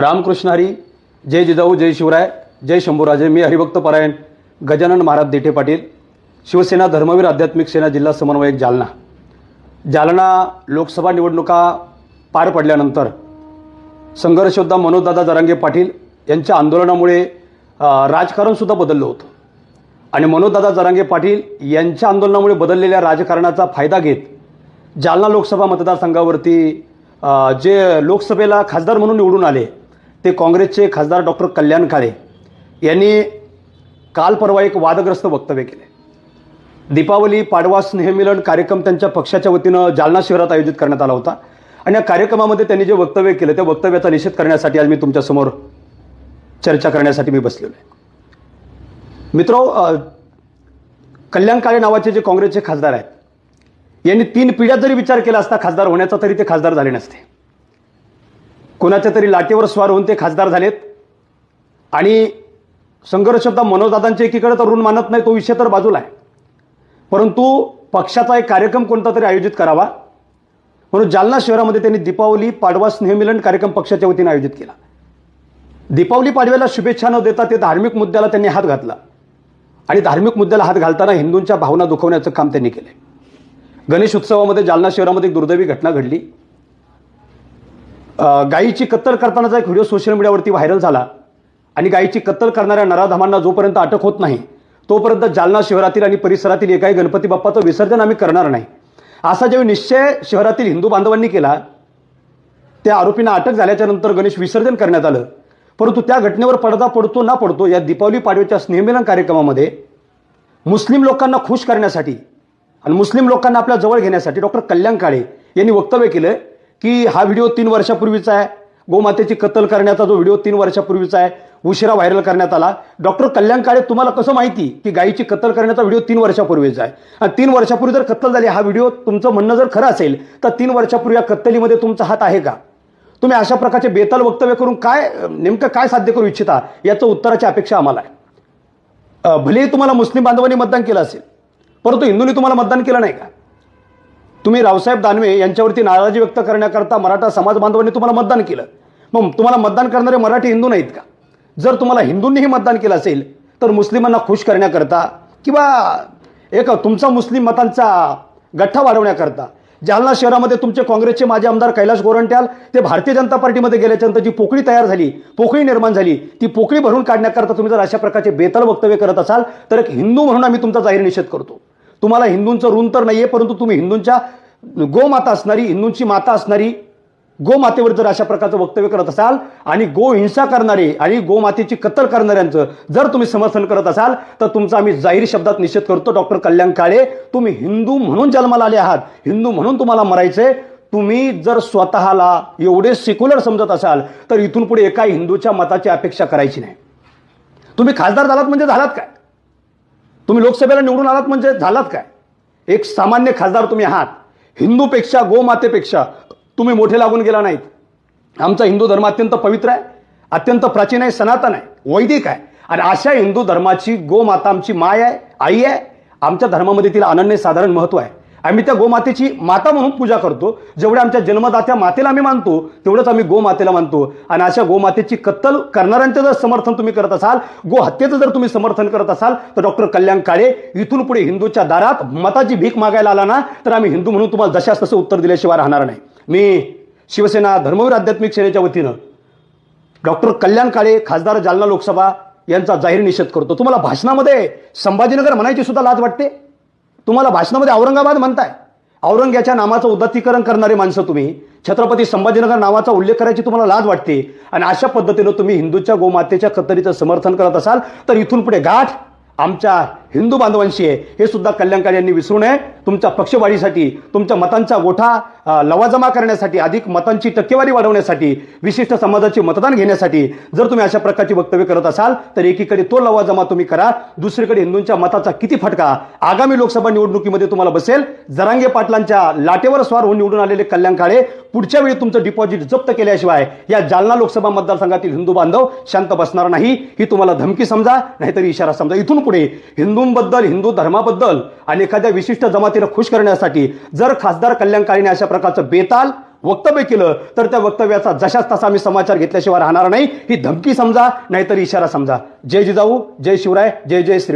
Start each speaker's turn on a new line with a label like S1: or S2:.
S1: रामकृष्ण हरी जय जिजाऊ जय शिवराय जय शंभूराजे मी हरिभक्त परायण गजानन महाराज देठे पाटील शिवसेना धर्मवीर आध्यात्मिक सेना जिल्हा समन्वयक जालना. जालना लोकसभा निवडणुका पार पडल्यानंतर संघर्षयोद्धा मनोजदादा जरांगे पाटील यांच्या आंदोलनामुळे राजकारणसुद्धा बदललं होतं. आणि मनोजदादा जरांगे पाटील यांच्या आंदोलनामुळे बदललेल्या राजकारणाचा फायदा घेत जालना लोकसभा मतदारसंघावरती जे लोकसभेला खासदार म्हणून निवडून आले ते काँग्रेसचे खासदार डॉक्टर कल्याण काळे यांनी काल परवा एक वादग्रस्त वक्तव्य केले. दीपावली पाडवा स्नेहमिलन कार्यक्रम त्यांच्या पक्षाच्या वतीनं जालना शहरात आयोजित करण्यात आला होता. आणि या कार्यक्रमामध्ये त्यांनी जे वक्तव्य केलं त्या वक्तव्याचा निषेध करण्यासाठी आज मी तुमच्यासमोर चर्चा करण्यासाठी मी बसलेलो आहे. मित्र कल्याण काळे नावाचे जे काँग्रेसचे खासदार आहेत यांनी तीन पिढ्यात जरी विचार केला असता खासदार होण्याचा तरी ते खासदार झाले नसते. कोणाच्या तरी लाटेवर स्वार होऊन ते खासदार झालेत. आणि संघर्षदा मनोजदादांचे एकीकडे तर ऋण मानत नाही तो विषय तर बाजूला आहे. परंतु पक्षाचा एक कार्यक्रम कोणता तरी आयोजित करावा. म्हणून जालना शहरामध्ये त्यांनी दीपावली पाडवा स्नेहमिलन कार्यक्रम पक्षाच्या वतीने आयोजित केला. दीपावली पाडव्याला शुभेच्छा न देता ते धार्मिक मुद्द्याला त्यांनी हात घातला. आणि धार्मिक मुद्द्याला हात घालताना हिंदूंच्या भावना दुखवण्याचं काम त्यांनी केलं गणेश उत्सवामध्ये जालना शहरामध्ये एक दुर्दैवी घटना घडली. गायीची कत्तल करतानाचा एक व्हिडिओ सोशल मीडियावरती व्हायरल झाला. आणि गायीची कत्तल करणाऱ्या नराधमांना जोपर्यंत अटक होत नाही तोपर्यंत जालना शहरातील आणि परिसरातील एकाही गणपती बाप्पाचं विसर्जन आम्ही करणार नाही. असा जेव्हा निश्चय शहरातील हिंदू बांधवांनी केला त्या आरोपींना अटक झाल्याच्यानंतर गणेश विसर्जन करण्यात आलं. परंतु त्या घटनेवर पडदा पडतो ना पडतो या दीपावली पाडव्याच्या स्नेहमिलन कार्यक्रमामध्ये मुस्लिम लोकांना खुश करण्यासाठी आणि मुस्लिम लोकांना आपल्या जवळ घेण्यासाठी डॉक्टर कल्याण काळे यांनी वक्तव्य केलं की हा व्हिडिओ तीन वर्षापूर्वीचा आहे. गोमातेची कत्तल करण्याचा जो व्हिडिओ तीन वर्षापूर्वीचा आहे उशिरा व्हायरल करण्यात आला. डॉक्टर कल्याण काळे तुम्हाला कसं माहिती की गायीची कत्तल करण्याचा व्हिडिओ तीन वर्षापूर्वीचा आहे? आणि तीन वर्षापूर्वी जर कत्तल झाली हा व्हिडिओ तुमचं म्हणणं जर खरं असेल तर तीन वर्षापूर्वी या कत्तलीमध्ये तुमचा हात आहे का? तुम्ही अशा प्रकारचे बेताल वक्तव्य करून काय नेमकं काय साध्य करू इच्छिता याचं उत्तराची अपेक्षा आम्हाला आहे. भलेही तुम्हाला मुस्लिम बांधवांनी मतदान केलं असेल परंतु हिंदूंनी तुम्हाला मतदान केलं नाही का? तुम्ही रावसाहेब दानवे यांच्यावरती नाराजी व्यक्त करण्याकरता मराठा समाज बांधवांनी तुम्हाला मतदान केलं. मग तुम्हाला मतदान करणारे मराठी हिंदू नाहीत का? जर तुम्हाला हिंदूंनीही मतदान केलं असेल तर मुस्लिमांना खुश करण्याकरता किंवा एक तुमचा मुस्लिम मतांचा गठ्ठा वाढवण्याकरता जालना शहरामध्ये तुमचे काँग्रेसचे माजी आमदार कैलाश गोरंट्याल ते भारतीय जनता पार्टीमध्ये गेल्याच्यानंतर जी पोकळी तयार झाली पोकळी निर्माण झाली ती पोकळी भरून काढण्याकरता तुम्ही जर अशा प्रकारचे बेताल वक्तव्य करत असाल तर एक हिंदू म्हणून आम्ही तुमचा जाहीर निषेध करतो. तुम्हाला हिंदूंचं ऋण तर नाहीये परंतु तुम्ही हिंदूंच्या गोमाता असणारी हिंदूंची माता असणारी गोमातेवर जर अशा प्रकारचं वक्तव्य करत असाल आणि गो हिंसा करणारे आणि गोमातेची कत्तल करणाऱ्यांचं जर तुम्ही समर्थन करत असाल तर तुमचा आम्ही जाहीर शब्दात निषेध करतो. डॉक्टर कल्याण काळे तुम्ही हिंदू म्हणून जन्माला आले आहात हिंदू म्हणून तुम्हाला मरायचंय. तुम्ही जर स्वतःला एवढे सेक्युलर समजत असाल तर इथून पुढे एका हिंदूच्या मताची अपेक्षा करायची नाही. तुम्ही खासदार झालात म्हणजे झालात काय? तुम्ही लोकसभेला निवडून आलात म्हणजे झालात काय? एक सामान्य खासदार तुम्ही आहात. हिंदूपेक्षा गोमातेपेक्षा तुम्ही मोठे लागून गेला नाहीत. आमचा हिंदू धर्म अत्यंत पवित्र आहे अत्यंत प्राचीन आहे सनातन आहे वैदिक आहे. आणि अशा हिंदू धर्माची गोमाता आमची माय आहे आई आहे. आमच्या धर्मामध्ये तिला अनन्य साधारण महत्त्व आहे. आम्ही त्या गोमातेची माता म्हणून पूजा करतो. जेवढ्या आमच्या जन्मदात्या मातेला आम्ही मानतो तेवढंच आम्ही गोमातेला मानतो. आणि अशा गोमातेची कत्तल करणाऱ्यांचं जर समर्थन तुम्ही करत असाल गो हत्येचं जर तुम्ही समर्थन करत असाल तर डॉक्टर कल्याण काळे इथून पुढे हिंदूच्या दारात मताची भीक मागायला आला ना तर आम्ही हिंदू म्हणून तुम्हाला जशास तसं उत्तर दिल्याशिवाय राहणार नाही. मी शिवसेना धर्मवीर आध्यात्मिक सेनेच्या वतीनं डॉक्टर कल्याण काळे खासदार जालना लोकसभा यांचा जाहीर निषेध करतो. तुम्हाला भाषणामध्ये संभाजीनगर म्हणायची सुद्धा लाज वाटते? तुम्हाला भाषणामध्ये औरंगाबाद म्हणताय. औरंगाच्या नामाचं उदात्तीकरण करणारे माणसं तुम्ही. छत्रपती संभाजीनगर नावाचा उल्लेख करायची तुम्हाला लाज वाटते. आणि अशा पद्धतीनं तुम्ही हिंदूच्या गोमातेच्या कतरीचं समर्थन करत असाल तर इथून पुढे गाठ. आमच्या हिंदू बांधवांशी आहे. हे सुद्धा कल्याणकारी यांनी विसरू नये. तुमच्या पक्षवाढीसाठी तुमच्या मतांचा गोठा लवाजमा करण्यासाठी अधिक मतांची टक्केवारी वाढवण्यासाठी विशिष्ट समाजाचे मतदान घेण्यासाठी जर तुम्ही अशा प्रकारची वक्तव्य करत असाल तर एकीकडे तो लवाजमा तुम्ही करा दुसरीकडे हिंदूंच्या मताचा किती फटका आगामी लोकसभा निवडणुकीमध्ये तुम्हाला बसेल. जरांगे पाटलांच्या लाटेवर स्वार होऊन निवडून आलेले कल्याण काळे पुढच्या वेळी तुमचं डिपॉझिट जप्त केल्याशिवाय या जालना लोकसभा मतदारसंघातील हिंदू बांधव शांत बसणार नाही. ही तुम्हाला धमकी समजा नाहीतरी इशारा समजा. इथून पुढे हिंदूंबद्दल हिंदू धर्माबद्दल आणि एखाद्या विशिष्ट जमातीला खुश करण्यासाठी जर खासदार कल्याणकारीने अशा प्रकारचं बेताल वक्तव्य केलं तर त्या वक्तव्याचा जशाच तसा आम्ही समाचार घेतल्याशिवाय राहणार नाही. ही धमकी समजा नाहीतर इशारा समजा. जय जिजाऊ जय शिवराय जय जय श्रीराम.